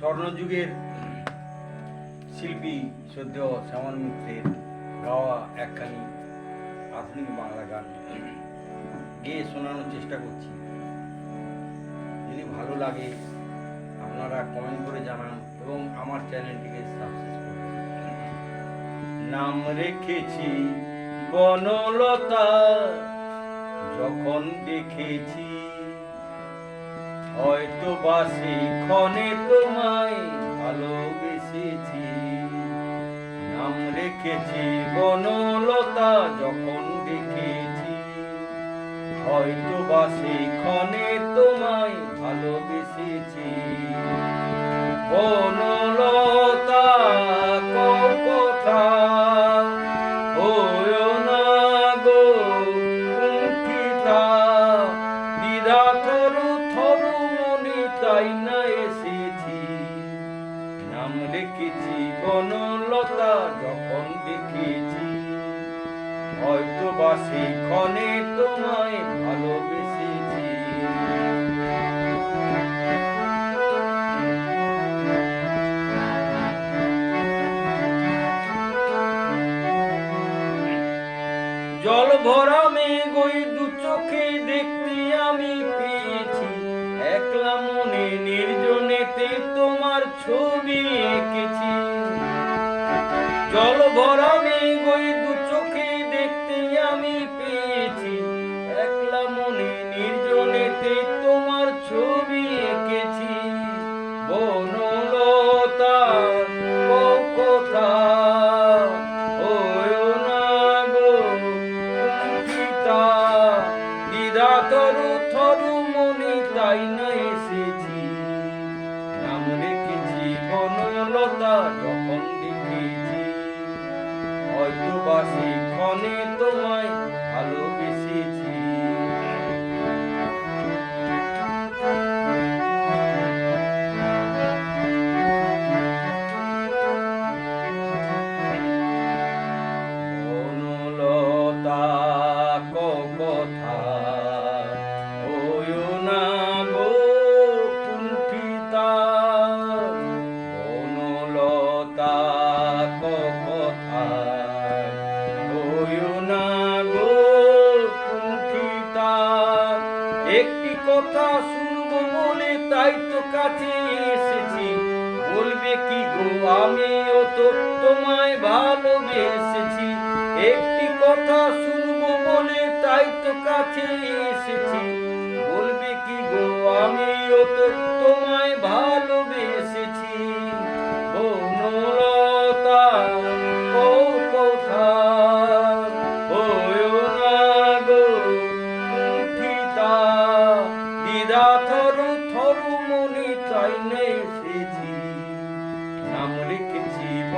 স্বর্ণযুগের শিল্পী সদ্য শ্যামল মিত্রের গাওয়া একখানি আধুনিক বাংলা গান গেয়ে শোনানোর চেষ্টা করছি। যদি ভালো লাগে, আপনারা কমেন্ট করে জানান এবং আমার চ্যানেলটিকে সাবস্ক্রাইব করুন। নাম রেখেছি বনলতা, যখন দেখেছি হয়তো বা সেই ক্ষণে তোমায় ভালোবেসেছি। নাম রেখেছি বনলতা যখন দেখেছি। হয়তো বা সেই ক্ষণে তোমায় ভালোবেসেছি। বনলতা কথা গো তাই না এসেছি। নাম বনলতা, যখন দেখেছি। হয়তো বা ক্ষণে তোমায় ভালোবেসেছি। জল ভরা মেঘ ওই দু চোখে দেখতে আমি পেয়েছি। একলা মনে নির্জনেতে তোমার ছবি এঁকেছি। জল ভরা দু চোখে দেখতে আমি পেয়েছি। একলা মনে নির্জনেতে তোমার ছবি এঁকেছি। কুণ্ঠিতা তরু তাই না এসেছি। নাম রেখেছি বনলতা যখন দেখেছি। হয়তো বা সেই ক্ষণে তোমায় ভালোবেসেছি কথা একটি কথা শুনব বলে তাই তো কাছে এসেছি। বলবে কি গো, আমিও তো তোমায় ভালোবেসেছি। একটি কথা শুনব বলে তাই তো কাছে এসেছি। বলবে কি গো, আমিও তো তোমায়